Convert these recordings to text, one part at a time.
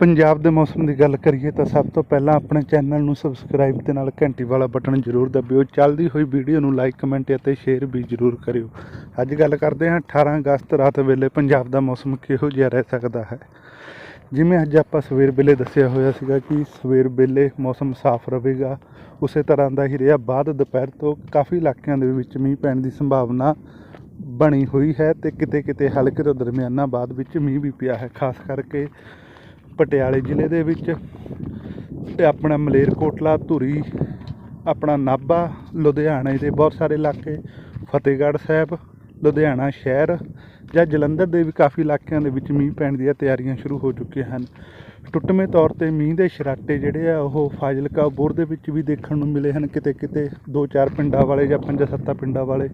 ਪੰਜਾਬ ਦੇ ਮੌਸਮ ਦੀ ਗੱਲ ਕਰੀਏ ਤਾਂ ਸਭ ਤੋਂ ਪਹਿਲਾਂ ਆਪਣੇ ਚੈਨਲ ਨੂੰ ਸਬਸਕ੍ਰਾਈਬ ਤੇ ਨਾਲ ਘੰਟੀ ਵਾਲਾ ਬਟਨ ਜ਼ਰੂਰ ਦਬਿਓ। ਚੱਲਦੀ ਹੋਈ ਵੀਡੀਓ ਨੂੰ ਲਾਈਕ ਕਮੈਂਟ ਅਤੇ ਸ਼ੇਅਰ ਵੀ ਜ਼ਰੂਰ ਕਰਿਓ। ਅੱਜ ਗੱਲ ਕਰਦੇ ਹਾਂ 18 ਅਗਸਤ ਰਾਤ ਵੇਲੇ ਪੰਜਾਬ ਦਾ ਮੌਸਮ ਕਿਹੋ ਜਿਹਾ ਰਹਿ ਸਕਦਾ ਹੈ। ਜਿਵੇਂ ਅੱਜ ਆਪਾਂ ਸਵੇਰ ਵੇਲੇ ਦੱਸਿਆ ਹੋਇਆ ਸੀਗਾ ਕਿ ਸਵੇਰ ਵੇਲੇ ਮੌਸਮ ਸਾਫ਼ ਰਹੇਗਾ, ਉਸੇ ਤਰ੍ਹਾਂ ਦਾ ਹੀ ਰਿਹਾ। ਬਾਅਦ ਦੁਪਹਿਰ ਤੋਂ ਕਾਫੀ ਇਲਾਕਿਆਂ ਦੇ ਵਿੱਚ ਮੀਂਹ ਪੈਣ ਦੀ ਸੰਭਾਵਨਾ ਬਣੀ ਹੋਈ ਹੈ ਤੇ ਕਿਤੇ ਕਿਤੇ ਹਲਕੇ ਤੋਂ ਦਰਮਿਆਨਾ ਬਾਅਦ ਵਿੱਚ ਮੀਂਹ ਵੀ ਪਿਆ ਹੈ। ਖਾਸ ਕਰਕੇ ਪਟਿਆਲੇ ਜ਼ਿਲ੍ਹੇ ਦੇ ਵਿੱਚ ਤੇ ਆਪਣਾ ਮਲੇਰਕੋਟਲਾ, ਧੂਰੀ, ਆਪਣਾ ਨਾਭਾ, ਲੁਧਿਆਣੇ ਦੇ ਬਹੁਤ ਸਾਰੇ ਇਲਾਕੇ, ਫਤਿਹਗੜ੍ਹ ਸਾਹਿਬ, ਲੁਧਿਆਣਾ ਸ਼ਹਿਰ ਜਾਂ ਜਲੰਧਰ ਦੇ ਵੀ ਕਾਫੀ ਇਲਾਕਿਆਂ ਦੇ ਵਿੱਚ ਮੀਂਹ ਪੈਣ ਦੀਆਂ ਤਿਆਰੀਆਂ ਸ਼ੁਰੂ ਹੋ ਚੁੱਕੀਆਂ ਹਨ। ਟੁੱਟਵੇਂ ਤੌਰ ਤੇ ਮੀਂਹ ਦੇ ਸਰਾਟੇ ਜਿਹੜੇ ਆ ਉਹ ਫਾਜ਼ਿਲਕਾ ਬੋਰ ਦੇ ਵਿੱਚ ਵੀ ਦੇਖਣ ਨੂੰ ਮਿਲੇ ਹਨ। ਕਿਤੇ ਕਿਤੇ ਦੋ ਚਾਰ ਪਿੰਡਾਂ ਵਾਲੇ ਜਾਂ ਪੰਜਾਂ ਸੱਤਾਂ ਪਿੰਡਾਂ ਵਾਲੇ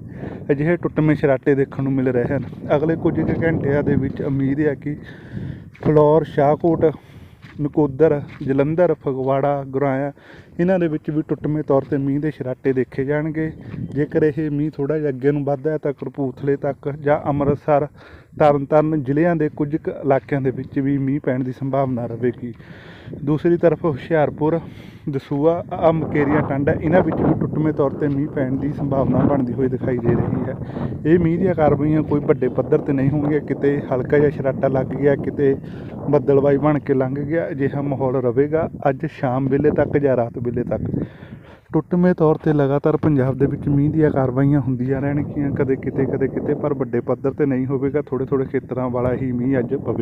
ਅਜਿਹੇ ਟੁੱਟਵੇਂ ਸਰਾਟੇ ਦੇਖਣ ਨੂੰ ਮਿਲ ਰਹੇ ਹਨ। ਅਗਲੇ ਕੁਝ ਕੁ ਘੰਟਿਆਂ ਦੇ ਵਿੱਚ ਉਮੀਦ ਹੈ ਕਿ ਫਲੋਰ, ਸ਼ਾਹਕੋਟ, ਨਕੋਦਰ, ਜਲੰਧਰ, ਫਗਵਾੜਾ, ਗੁਰਾਇਆ, ਇਹਨਾਂ ਦੇ ਵਿੱਚ ਵੀ ਟੁੱਟਵੇਂ ਤੌਰ ਤੇ ਮੀਂਹ ਦੇ ਛਰਾਟੇ ਦੇਖੇ ਜਾਣਗੇ। ਜੇਕਰ ਇਹ ਮੀਂਹ ਥੋੜਾ ਜਿਹਾ ਅੱਗੇ ਨੂੰ ਵੱਧਦਾ ਹੈ ਤਾਂ ਕਪੂਰਥਲੇ ਤੱਕ ਜਾਂ ਅੰਮ੍ਰਿਤਸਰ, ਤਰਨਤਾਰਨ ਜ਼ਿਲ੍ਹਿਆਂ ਦੇ ਕੁਝ ਕੁ ਇਲਾਕਿਆਂ ਦੇ ਵਿੱਚ ਵੀ ਮੀਂਹ ਪੈਣ ਦੀ ਸੰਭਾਵਨਾ ਰਹੇਗੀ। ਦੂਸਰੀ ਤਰਫ ਹੁਸ਼ਿਆਰਪੁਰ ਦਸੂਆ ਆ ਮਕੇਰੀਆਂ ਟਾਂਡਾ ਇਹਨਾਂ ਵਿੱਚ ਵੀ ਟੁੱਟਵੇਂ ਤੌਰ ਤੇ ਮੀਂਹ ਪੈਣ ਦੀ ਸੰਭਾਵਨਾ ਬਣਦੀ ਹੋਈ ਦਿਖਾਈ ਦੇ ਰਹੀ ਹੈ। ਇਹ ਮੀਂਹ ਦੀਆਂ ਕਾਰਵਾਈਆਂ ਕੋਈ ਵੱਡੇ ਪੱਧਰ ਤੇ ਨਹੀਂ ਹੋਣਗੀਆਂ। ਕਿਤੇ ਹਲਕਾ ਜਿਹਾ ਛਰਾਟਾ ਲੱਗ ਗਿਆ, ਕਿਤੇ ਬੱਦਲਵਾਈ ਬਣ ਕੇ ਲੰਘ ਗਿਆ, ਅਜਿਹਾ ਮਾਹੌਲ ਰਹੇਗਾ ਅੱਜ ਸ਼ਾਮ ਵੇਲੇ ਤੱਕ ਜਾਂ ਰਾਤ ਵੇਲੇ ਤੱਕ। ਟੁੱਟਵੇਂ ਤੌਰ ਤੇ ਲਗਾਤਾਰ ਪੰਜਾਬ ਦੇ ਵਿੱਚ ਮੀਂਹ ਦੀਆਂ ਕਾਰਵਾਈਆਂ ਹੁੰਦੀਆਂ ਰਹਿਣਗੀਆਂ। ਕਦੇ ਕਿਤੇ ਕਦੇ ਕਿਤੇ, ਪਰ ਵੱਡੇ ਪੱਧਰ ਤੇ ਨਹੀਂ ਹੋਵੇਗਾ। ਥੋੜੇ ਥੋੜੇ ਖੇਤਰਾਂ ਵਾਲਾ ਹੀ ਮੀਂਹ ਅੱਜ ਪਵੇ।